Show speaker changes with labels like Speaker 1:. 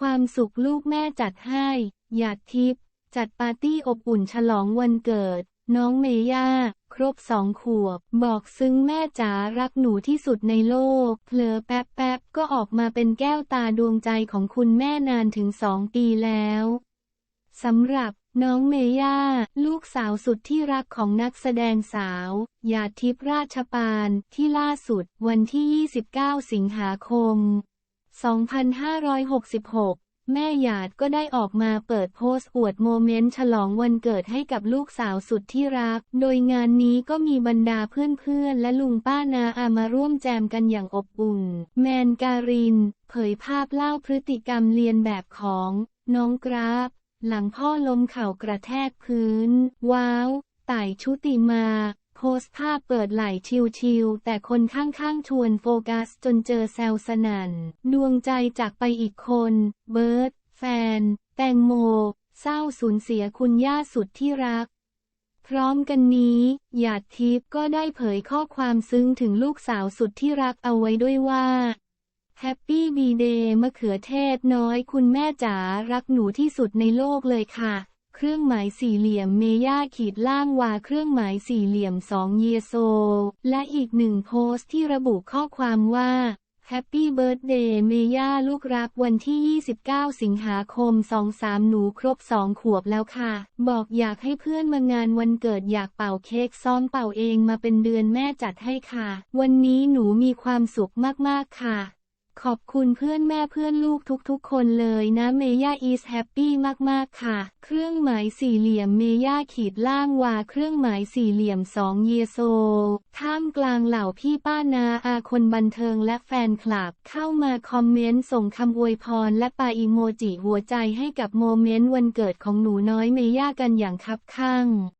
Speaker 1: ความสุขลูกแม่จัดให้ หยาดทิพย์จัดปาร์ตี้อบอุ่นฉลองวันเกิด น้องเมย่า ครบสองขวบ บอกซึ้งแม่จ๋ารักหนูที่สุดในโลกเผลอแป๊บแป๊บก็ออกมาเป็นแก้วตาดวงใจของคุณแม่นานถึงสองปีแล้วสำหรับน้องเมย่า ลูกสาวสุดที่รักของนักแสดงสาวหยาดทิพย์ราชปานที่ล่าสุดวันที่ 29 สิงหาคม 2566 แม่หยาดก็ได้ออกมาเปิดโพสต์อวดโมเมนต์ฉลองวันเกิดให้กับลูกสาวสุดที่รัก โดยงานนี้ก็มีบรรดาเพื่อนๆ และลุงป้านาอามาร่วมแจมกันอย่างอบอุ่น แมนการิน เผยภาพเล่าพฤติกรรมเลียนแบบของ น้องกราฟ หลังพ่อล้มเข่ากระแทกพื้น ว้าว ต่ายชุติมา โพสต์ภาพเปิดไหล่ชิวๆแต่คนข้างๆชวนโฟกัสจนเจอแซวสนัน่น ดวงใจจากไปอีกคน เบิร์ด แฟน แตงโม เศร้าสูญเสียคุณย่าสุดที่รัก พร้อมกันนี้หยาดทิพย์ก็ได้เผยข้อความซึ้งถึงลูกสาวสุดที่รักเอาไว้ด้วยว่าแฮปปี้บีเดย์มะเขือเทศน้อยคุณแม่จ๋ารักหนูที่สุดในโลกเลยค่ะ เครื่องหมายสี่เหลี่ยมเมย่าขีดล่างวาเครื่องหมายสี่เหลี่ยมสองเยโซ และอีกหนึ่งโพสต์ที่ระบุข้อความว่าแฮปปี้เบิร์ดเดย์เมย่าลูกรักวันที่ 29 สิงหาคม 23 หนูครบ 2 ขวบแล้วค่ะ บอกอยากให้เพื่อนมางานวันเกิดอยากเป่าเค้กซ้อมเป่าเองมาเป็นเดือนแม่จัดให้ค่ะ วันนี้หนูมีความสุขมาก ๆ ค่ะ ขอบคุณเพื่อนแม่เพื่อนลูกทุกๆ คนเลยนะเมย่าอีสแฮปปี้มากๆค่ะ เครื่องหมายสี่เหลี่ยมเมย่าขีดล่างวาเครื่องหมายสี่เหลี่ยมสองเยโซ ท่ามกลางเหล่าพี่ป้านาอาคนบันเทิงและแฟนคลับ เข้ามาคอมเมนต์ส่งคำอวยพรและปาอีโมจิหัวใจให้กับโมเมนต์วันเกิดของหนูน้อยเมย่ากันอย่างคับคั่ง